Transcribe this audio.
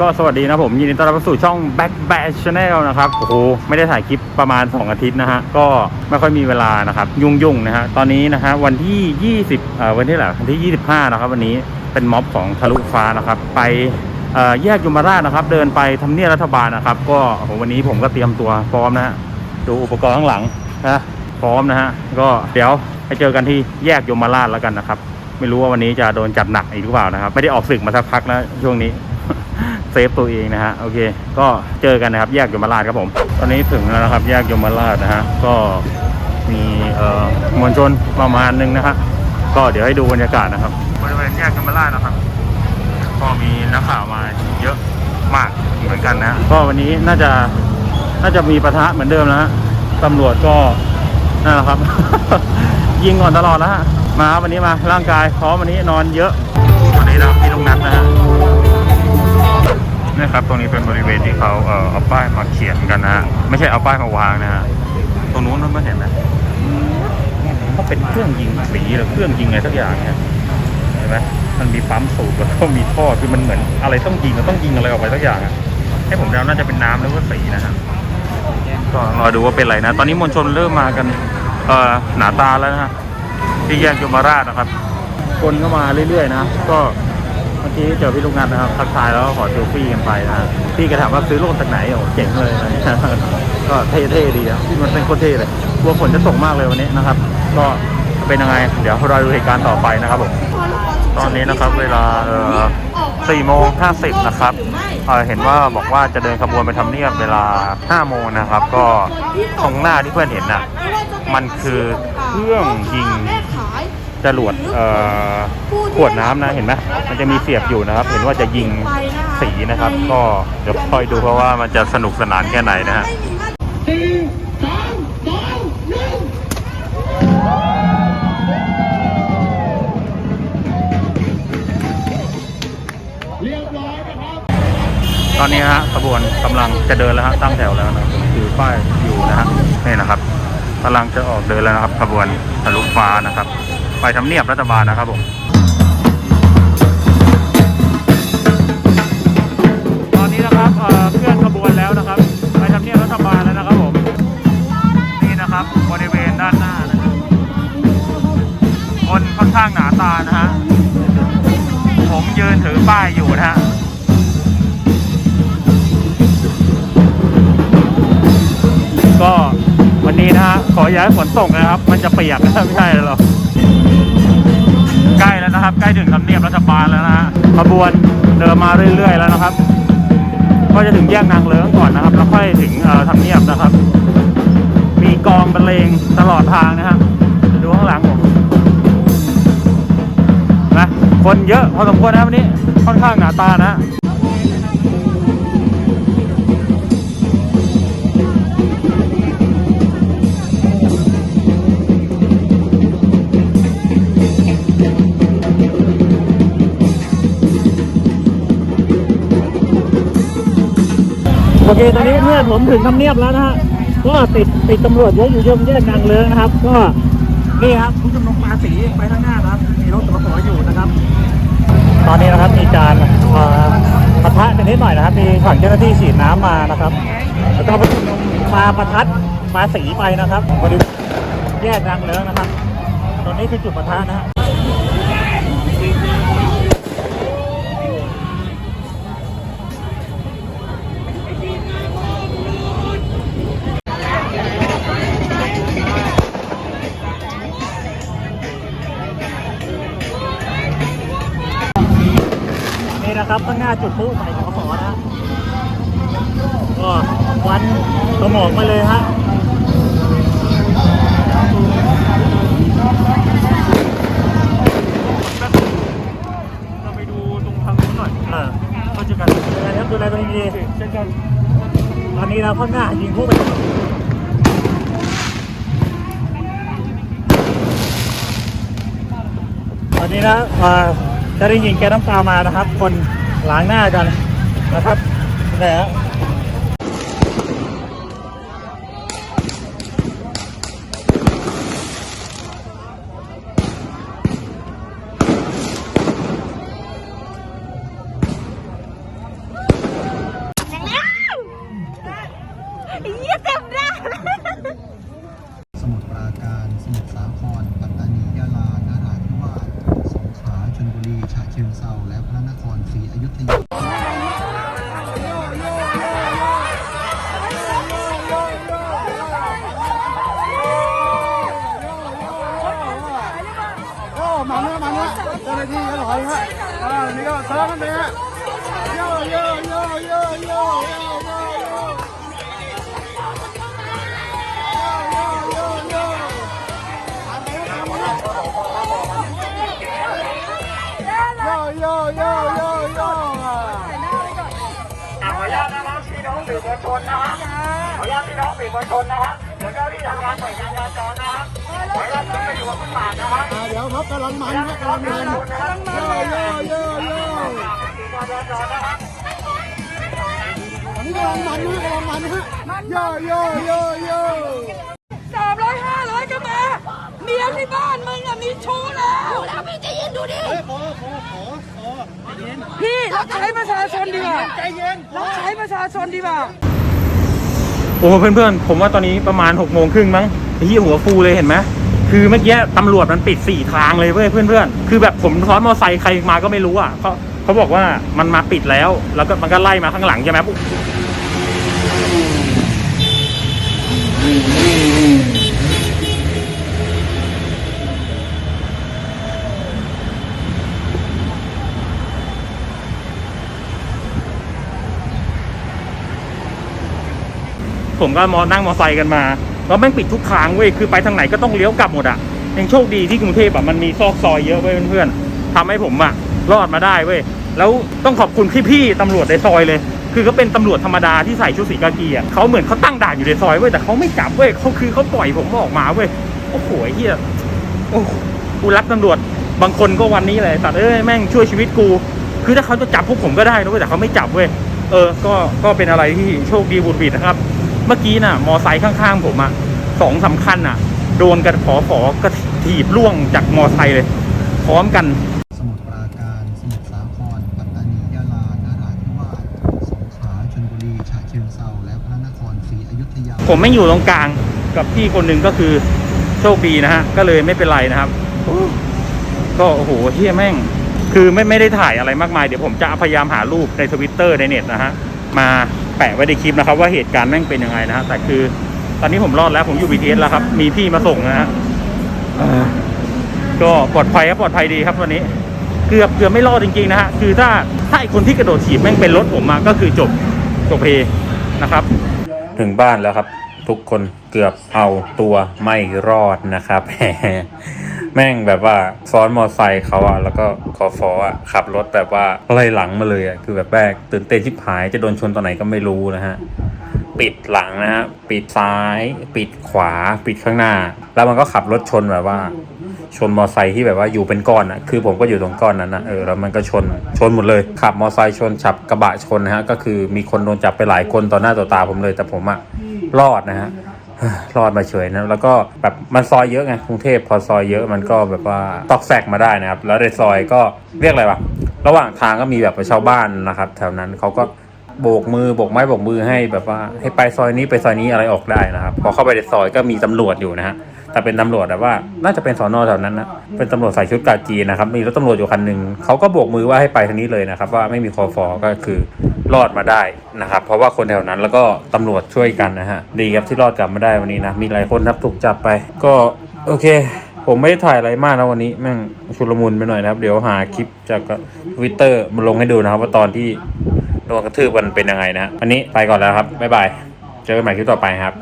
ก็สวัสดีนะผมยินดีต้อนรับสู่ช่อง Back Bash Channel นะครับโอ้โหไม่ได้ถ่ายคลิปประมาณ 2 อาทิตย์นะฮะ ก็ไม่ค่อยมีเวลานะครับ ยุ่งๆนะฮะ ตอนนี้นะฮะวันที่ 20เอ่อวันที่ไหนวันที่ 25 นะครับ วันนี้เป็นม็อบของทะลุฟ้านะครับ ไปเอ่อแยกยมราชนะครับ เดินไปทำเนียบรัฐบาลนะครับ ก็โอ้โหวันนี้ผมก็เตรียมตัวพร้อมนะฮะดูอุปกรณ์ข้างหลังนะพร้อมนะฮะก็เดี๋ยวไปเจอกันที่แยกยมราชแล้วกันนะครับ ไม่รู้ว่าวันนี้จะโดนจัดหนักอีกหรือเปล่านะครับ ไม่ได้ออกศึกมาสักพักแล้วช่วงนี้ เซฟตัวเองนะฮะโอเค ก็เจอกันนะครับแยกยมราชครับผม ตอนนี้ถึงแล้วนะครับแยกยมราชนะฮะก็มีเอ่อมวลชนประมาณนึงนะฮะก็เดี๋ยวให้ดูบรรยากาศนะครับบริเวณแยกยมราชนะครับ ก็มีนักข่าวมาเยอะมากเหมือนกันนะ ก็วันนี้น่าจะน่าจะมีประทะเหมือนเดิมนะฮะตำรวจก็นั่นแหละครับ ยิงก่อนตลอดนะฮะมาครับวันนี้มาร่างกายพร้อมวันนี้นอนเยอะวันนี้เราพี่ลุงนัทนะฮะ นี่ครับตรงนี้เป็นบริเวณที่เขาเอ่อเอาป้ายมาเขียนกันนะฮะไม่ใช่เอาป้ายมาวางนะฮะตรงนู้นมันไม่เห็นนะเขาเป็นเครื่องยิงสีหรือเครื่องยิงอะไรสักอย่างเนี่ยเห็นไหมมันมีปั๊มสูบแล้วก็มีท่อคือมันเหมือนอะไรต้องยิงแล้วต้องยิงอะไรออกไปสักอย่างอะให้ผมเดาน่าจะเป็นน้ำหรือว่าสีนะฮะก็รอดูว่าเป็นอะไรนะ ตอนนี้มวลชนเริ่มมากันเอ่อหนาตาแล้วนะฮะที่แยกยมราชนะครับ คนเข้ามาเรื่อยๆนะ ก็ เมื่อกี้เจอพี่ลูกนัดนะครับทักทายแล้วก็ขอเซลฟี่กันไปนะพี่ก็ถามว่าซื้อรถจากไหนโอ้เจ๋งเลยนะก็เท่ๆดีอะมันเป็นโคตรเท่เลยกลัวฝนจะตกมากเลยวันนี้นะครับ ก็เป็นยังไง เดี๋ยวรอดูเหตุการณ์ต่อไปนะครับผมตอนนี้นะครับเวลาเอ่อ4โมง50นะครับเเห็นว่าบอกว่าจะเดินขบวนไปทำเนียบเวลา5โมงนะครับ ก็ตรงหน้าที่เพื่อนเห็นน่ะ มันคือเครื่องยิง จรวดขวดน้ำนะเห็นไหมมันจะมีเสียบอยู่นะครับ เห็นว่าจะยิงสีนะครับ ก็เดี๋ยวคอยดูเพราะว่ามันจะสนุกสนานแค่ไหนนะฮะตอนนี้ฮะขบวนกำลังจะเดินแล้วฮะตั้งแถวแล้วนะถือป้ายอยู่นะฮะนี่นะครับกำลังจะออกเดินแล้วนะครับขบวนทะลุฟ้านะครับ ไปทำเนียบรัฐบาลนะครับผมตอนนี้นะครับเอ่อเคลื่อนขบวนแล้วนะครับ ไปทำเนียบรัฐบาลแล้วนะครับผมนี่นะครับบริเวณด้านหน้านะครับคนค่อนข้างหนาตานะฮะผมยืนถือป้ายอยู่นะฮะก็วันนี้นะฮะขอย้ายฝนตกนะครับ มันจะเปียกนะไม่ใช่หรอก ใกล้แล้วนะครับ ใกล้ถึงทำเนียบรัฐบาลแล้วนะฮะขบวนเดินมาเรื่อย ๆ แล้วนะครับ ก็จะถึงแยกนางเลิ้งก่อนนะครับ แล้วค่อยถึงทำเนียบนะครับ มีกองบรรเลงตลอดทางนะฮะดูข้างหลังผมนะคนเยอะพอสมควรนะวันนี้ค่อนข้างหนาตานะ เคตอนนี้เมื่อผมถึงทำเนียบแล้วนะฮะก็ติดติดตำรวจเยอะอยู่เยอะแยกนางเลิ้งนะครับ ก็นี่ครับผู้ชุมนุมปาสีไปข้างหน้านะครับ มีรถตำรวจอยู่นะครับ ตอนนี้นะครับมีการปะทะกันนิดหน่อยนะครับ มีฝั่งเจ้าหน้าที่ฉีดน้ำมานะครับแล้วก็ผู้ชุมนุมมาประทัดมาสีไปนะครับบริเวณแยกนางเลิ้งนะครับตรงนี้คือจุดปะทะนะฮะ นี่นะครับข้างหน้าจุดพลุใหม่ของสอนะฮะก็ควันกระหมอกมาเลยฮะเราไปดูตรงทางนู้นหน่อยอ่าก็จะกันดูแลครับดูแลตัวเองดีเช่นกันตอนนี้เราข้างหน้ายิงพลุไปตอนนี้นะอ่า จะได้ยินแกน้ำตามานะครับ คนล้างหน้ากันนะครับนี่สมุดปราการ ครศรีอยุธยาโอ้มาเนื้อมาเนื้อเจ้าหน้าที่ก็ถอ สื่อมวลชนนะครับขออนุญาตพี่น้องสื่อมวลชนนะครับเดี๋ยวเจ้าที่ทำงานหน่วยงานจราจรนะครับขออนุญาตขึ้นไปอยู่บนฟุตบาทนะครับอ่าเดี๋ยวครับกำลังมันครับกำลังมันโยโยโยโยการจราจรนะครับอันนี้กำลังมันนะกำลังมันฮะโยโยโยโยสามร้อยห้าร้อยก็มา เมียที่บ้านมึงอะมีชู้แล้วแล้วพี่ใจเย็นดูดิพี่เราใช้ประชาชนดีกว่าใจเย็นเราใช้ประชาชนดีกว่าโอ้เพื่อนๆ ผมว่าตอนนี้ประมาณ6กโมงครึ่งมั้งที่หัวฟูเลยเห็นไหมคือเมื่อกี้ตำรวจมันปิดสี่ทางเลยเว้ยเพื่อนๆ คือแบบผมซ้อนมอเตอร์ไซค์ใครมาก็ไม่รู้อะเขาเขาบอกว่ามันมาปิดแล้ว แล้วก็มันก็ไล่มาข้างหลังใช่ไหมปุ๊บ ผมก็มอนั่งมอเตอร์ไซค์กันมาแล้วแม่งปิดทุกทางเว้ยคือไปทางไหนก็ต้องเลี้ยวกลับหมดอะยังโชคดีที่กรุงเทพอะมันมีซอกซอยเยอะเว้ยเพื่อนๆทำให้ผมอะรอดมาได้เว้ยแล้วต้องขอบคุณพี่ๆตำรวจในซอยเลย คือเขาเป็นตำรวจธรรมดาที่ใส่ชุดสีกากีอะเขาเหมือนเขาตั้งด่านอยู่ในซอยเว้ยแต่เขาไม่จับเว้ยเขาคือเขาปล่อยผมออกมาเว้ยโอ้โหเฮียโอ้กูรักตำรวจบางคนก็วันนี้เลยสัตว์เอ้ยแม่งช่วยชีวิตกู คือถ้าเขาจะจับพวกผมก็ได้นะเว้ยแต่เขาไม่จับเว้ยเออ ก็ก็เป็นอะไรที่โชคดีบุญบิดนะครับ มื่อกี้น่ะ มอไซค์ข้างๆผมอะสองสำคัญอะโดนกันขอขอกระถีบล่วงจากมอไซค์เลย พร้อมกัน สมุทรปราการ สมุทรสาคร ปัตตานี ยะลา นาราธิวาส สงขลา ชลบุรี ฉะเชิงเทราและพระนครศรีอยุธยา ผมไม่อยู่ตรงกลางกับพี่คนหนึ่งก็คือโชคดีนะฮะ ก็เลยไม่เป็นไรนะครับ ก็โอ้โหเฮียแม่ง คือไม่ไม่ได้ถ่ายอะไรมากมาย เดี๋ยวผมจะพยายามหารูปในทวิตเตอร์ในเน็ตนะฮะ มา แปะไว้ในคลิปนะครับ ว่าเหตุการณ์แม่งเป็นยังไงนะฮะแต่คือ ตอนนี้ผมรอดแล้วผมอยู่ BTS แล้วครับ มีพี่มาส่งนะฮะเอ่อก็ปลอดภัยครับปลอดภัยดีครับวันนี้ เกือบเกือบไม่รอดจริงๆนะฮะคือถ้าถ้าไอคนที่กระโดดถีบแม่งเป็นรถผมมาก็คือจบจบเพนะครับ ถึงบ้านแล้วครับ ทุกคนเกือบเอาตัวไม่รอดนะครับ แม่งแบบว่าซ้อนมอไซค์เขาอะแล้วก็คอฟออะขับรถแบบว่าไล่หลังมาเลยอะคือแบบแรกตื่นเต้นชิบหายจะโดนชนตอนไหนก็ไม่รู้นะฮะปิดหลังนะฮะปิดซ้าย ปิดขวา ปิดข้างหน้า แล้วมันก็ขับรถชนแบบว่า ชนมอไซค์ที่แบบว่าอยู่เป็นก้อนอะคือผมก็อยู่ตรงก้อนนั้นนะเออแล้วมันก็ชนชนหมดเลย ขับมอไซค์ชนฉับกระบะชนนะฮะก็คือมีคนโดนจับไปหลายคนต่อหน้าต่อตาผมเลยแต่ผมอะรอดนะฮะ รอดมาเฉยนะแล้วก็แบบมันซอยเยอะไงกรุงเทพพอซอยเยอะมันก็แบบว่าตอกแซกมาได้นะครับ แล้วในซอยก็เรียกอะไรวะระหว่างทางก็มีแบบชาวบ้านนะครับ แถวนั้นเขาก็โบกมือโบกไม้โบกมือให้แบบว่าให้ไปซอยนี้ไปซอยนี้อะไรออกได้นะครับ พอเข้าไปในซอยก็มีตำรวจอยู่นะฮะ แต่เป็นตำรวจแบบว่า น่าจะเป็นสอนอแถวนั้นนะเป็นตำรวจใส่ชุดกากีนะครับ มีรถตำรวจอยู่คันหนึ่งเขาก็โบกมือว่าให้ไปทางนี้เลยนะครับ ว่าไม่มีคอฟอก็คือรอดมาได้นะครับ เพราะว่าคนแถวนั้นแล้วก็ตำรวจช่วยกันนะฮะดีครับที่รอดกลับมาได้วันนี้นะมีหลายคนครับถูกจับไป ก็โอเค ผมไม่ได้ถ่ายอะไรมากนะวันนี้แม่งชุลมุนไปหน่อยนะครับ เดี๋ยวหาคลิปจากทวิตเตอร์มาลงให้ดูนะครับว่าตอนที่โดนกระทืบมันเป็นยังไงนะฮะวันนี้ไปก่อนแล้วครับบ๊ายบายเจอกันใหม่คลิปต่อไปครับ